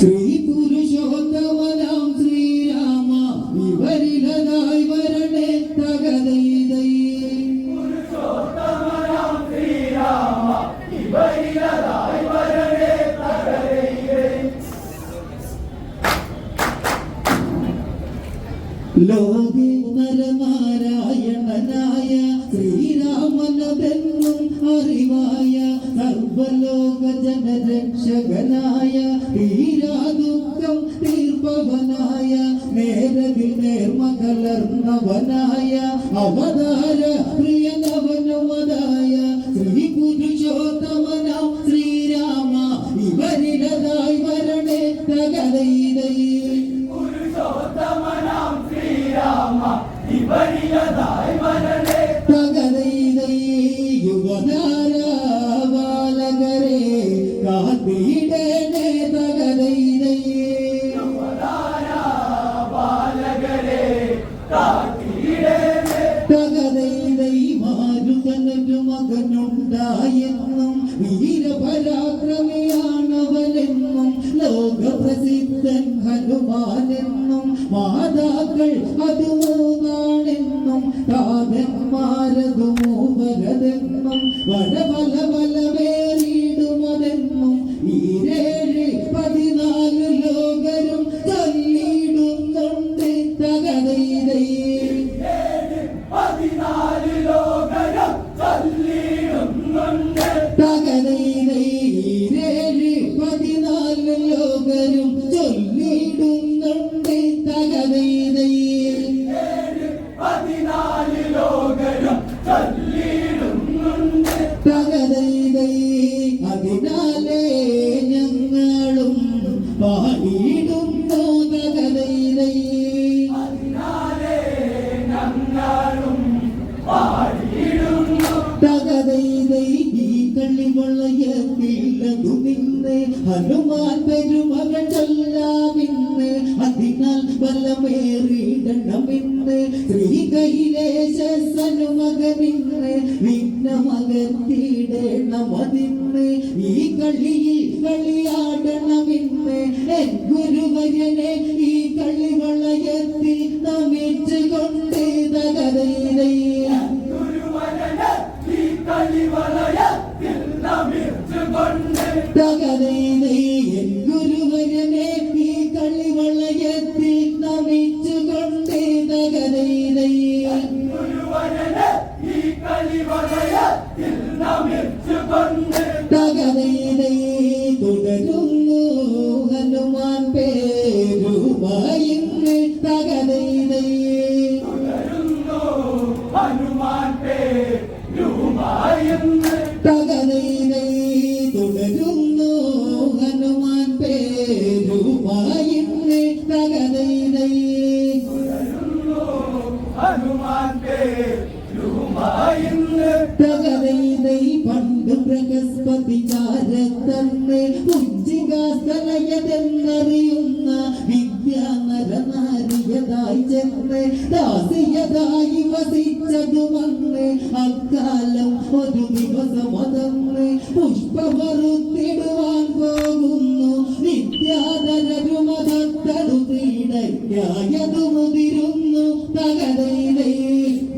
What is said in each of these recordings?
ശ്രീ പുരുഷോത്തമനം ശ്രീ കലർന്നവനായ അവതാര നൽകുവാനെന്നും മാതാക്കൾ അത് മൂന്നാണെന്നും കാതന്മാരതു മൂവരതെന്നും വടവ கள்ளிகளை ஏற்றி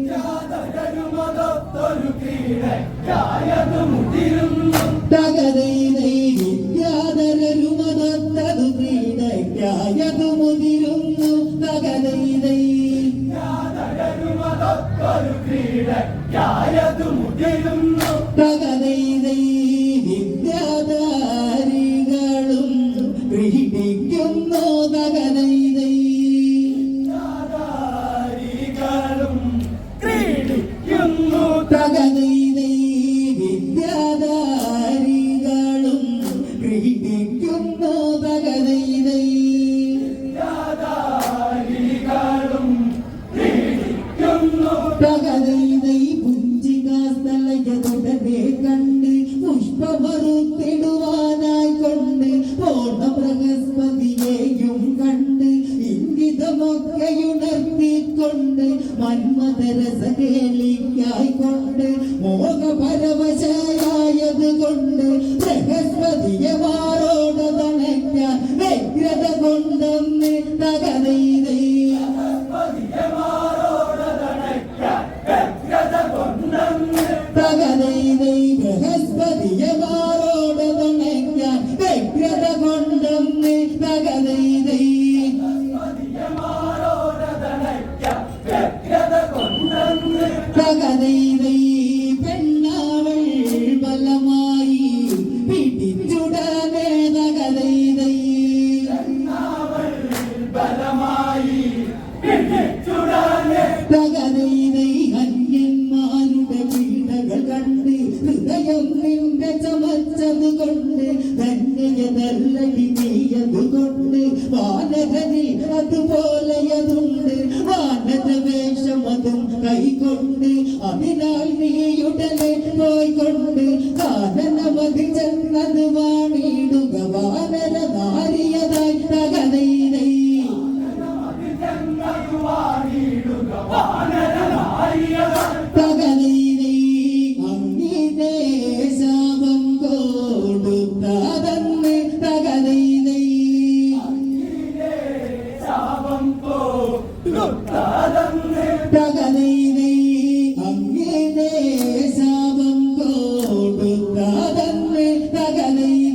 യാതൊരു മതത്തൊരു കീഴ கதையில നിറവതുണ്ട് വാനവേഷം അതും കൈകൊണ്ട് അതിനാൽ നീയുടനെ പോയിക്കൊണ്ട് കാരണമതി ചെന്നതുമാണ് علي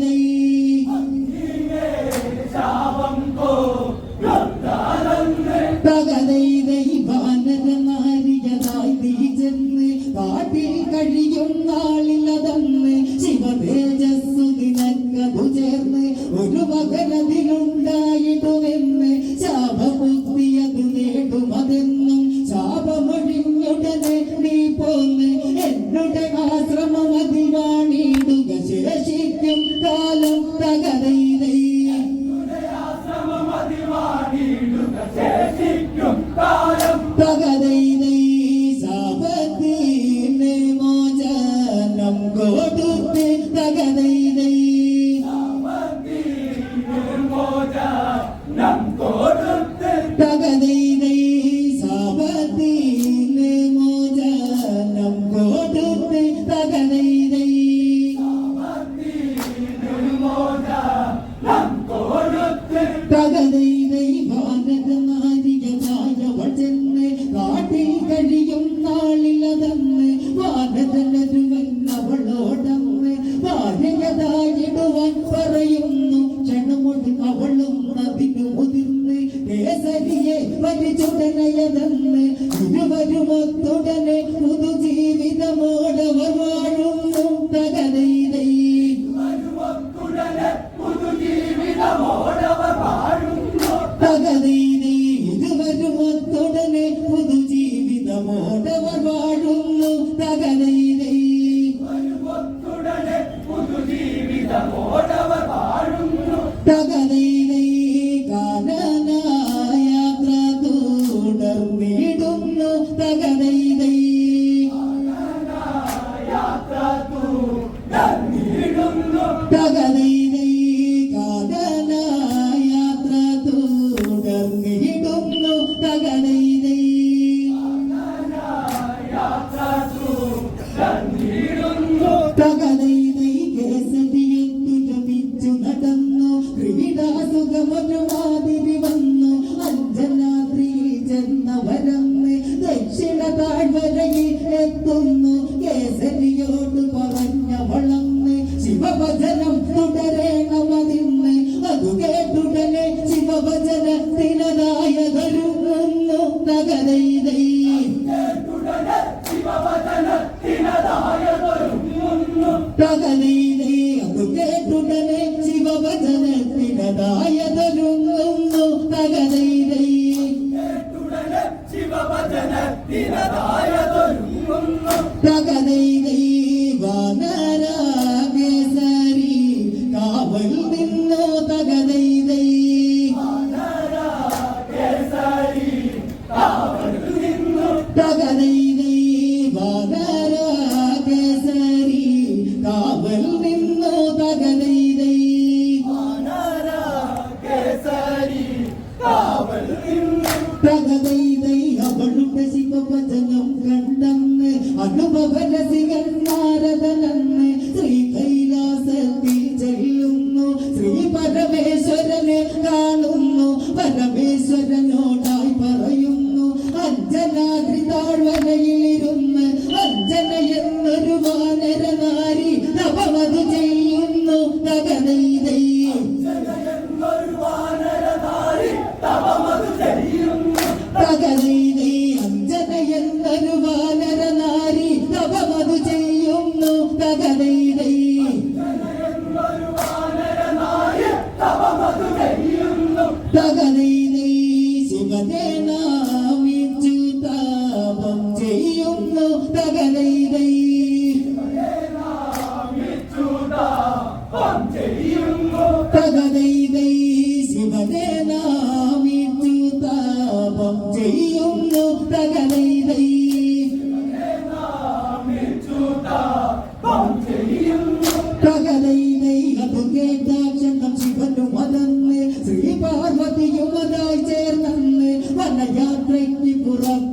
മരിച്ചുടനയതന്ന് തിരുവരുമത്തുടനെ ഉദ തന്നിടുന്നു ಜಗದೈದೈ ಜಗದೈದೈ ಅದು ಕೇಟುಡನೆ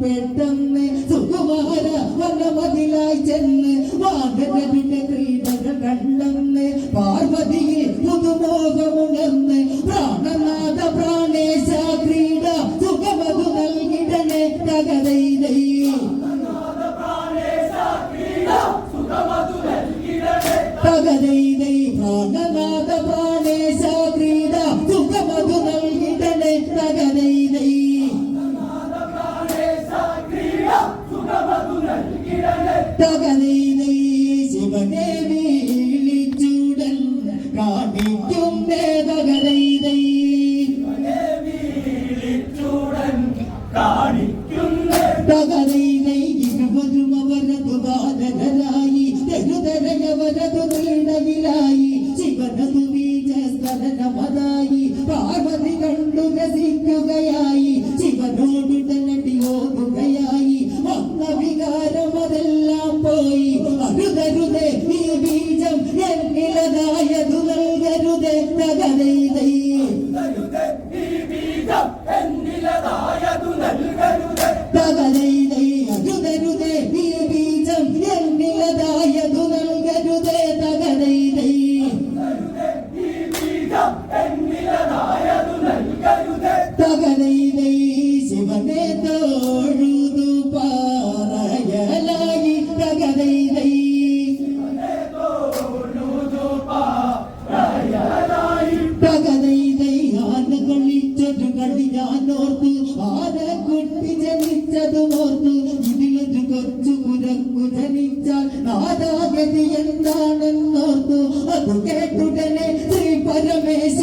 പെട്ടെന്ന് സുകുമാര മതിലായി ചെന്ന് വാഗനെ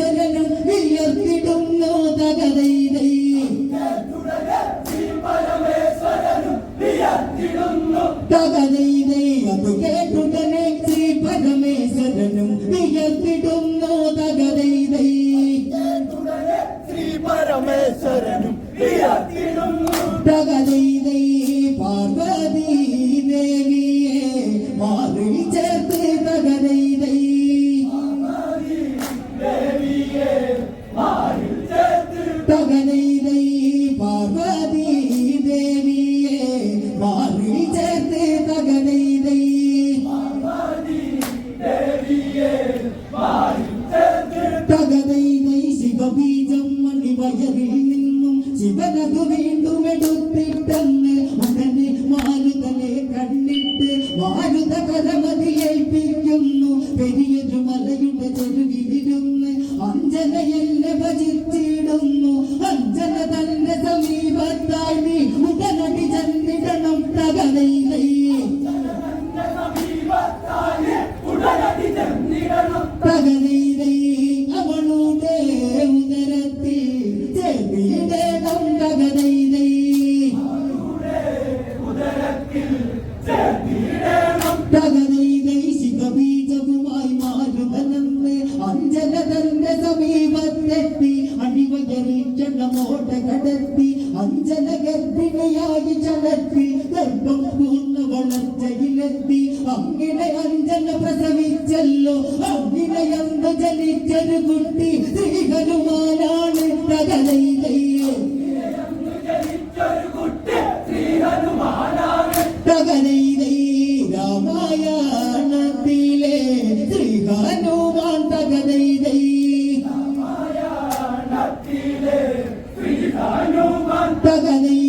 തുടരനും ഉയർത്തിടുന്നു തകതൈതൈ തകതൈതൈ любви. നുവാൻ തകതൈതൈ തകതൈ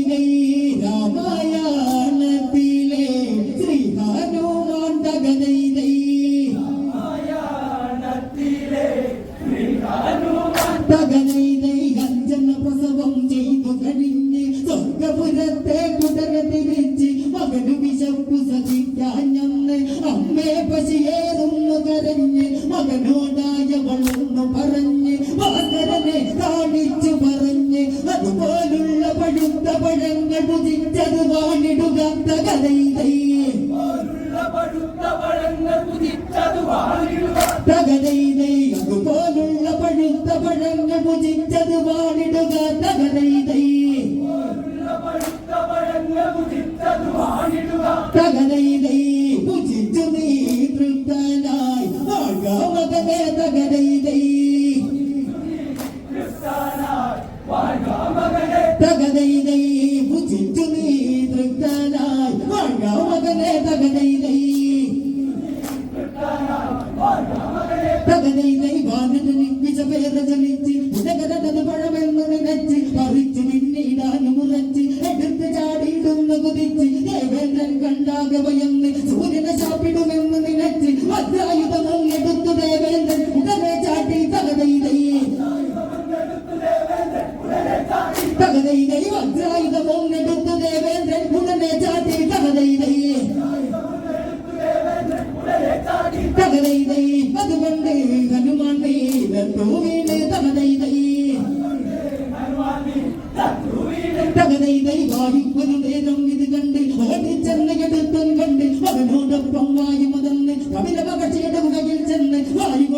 கதை അഭിനവ പക്ഷിയുടെ മുകളിൽ ചെന്ന് വായു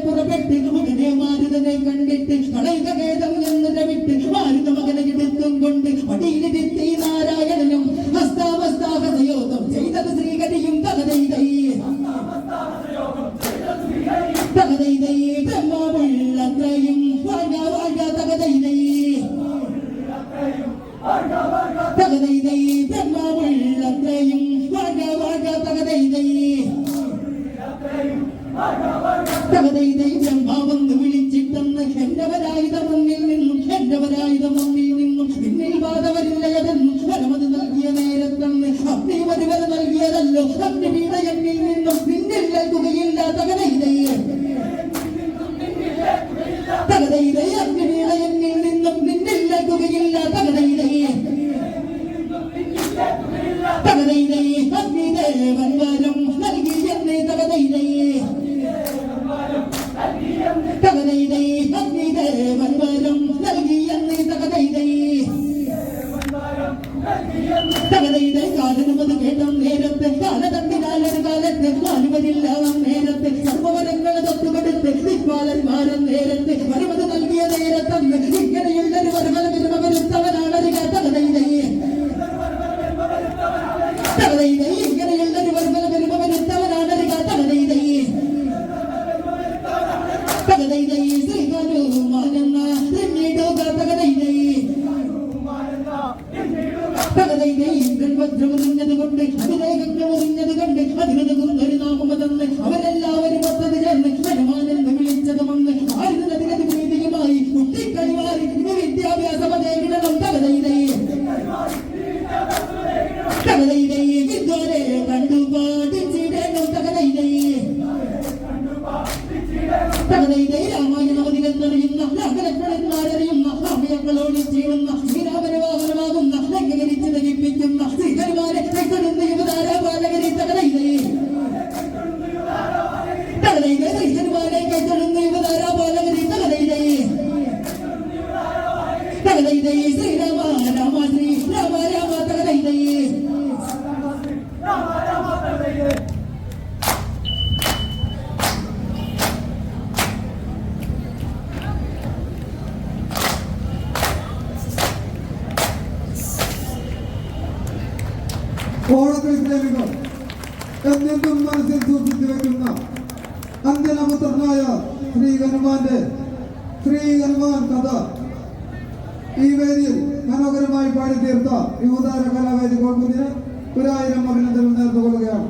പുറപ്പെട്ട് വിജയമാരുതനെ കണ്ടിട്ട് കളയുക ഭേദം എന്ന് രവിട്ട് മാരുത മകനെ എടുത്തും കൊണ്ട് പടിയിലിരുത്തി കടന്നു അഗ്നി ഹൃദയത്തിൽ നിന്നും പിന്നില്ല തുകയില്ല തകതയിലേ. തകതയിലേ. ഓണക്കളിക്കലുകൾ എന്നെന്നും മനസ്സിൽ സൂക്ഷിച്ചു വെക്കുന്ന അന്ത്യനപുത്രനായ ശ്രീ ഹനുമാന്റെ ശ്രീ ഹനുമാൻ കഥ ഈ വേദിയിൽ മനോഹരമായി പാടി തീർത്ത യുവതാര കലാവേദി കോൺഗ്രസിന് ഒരായിരം അഭിനന്ദനം നേർന്നുകൊള്ളുകയാണ്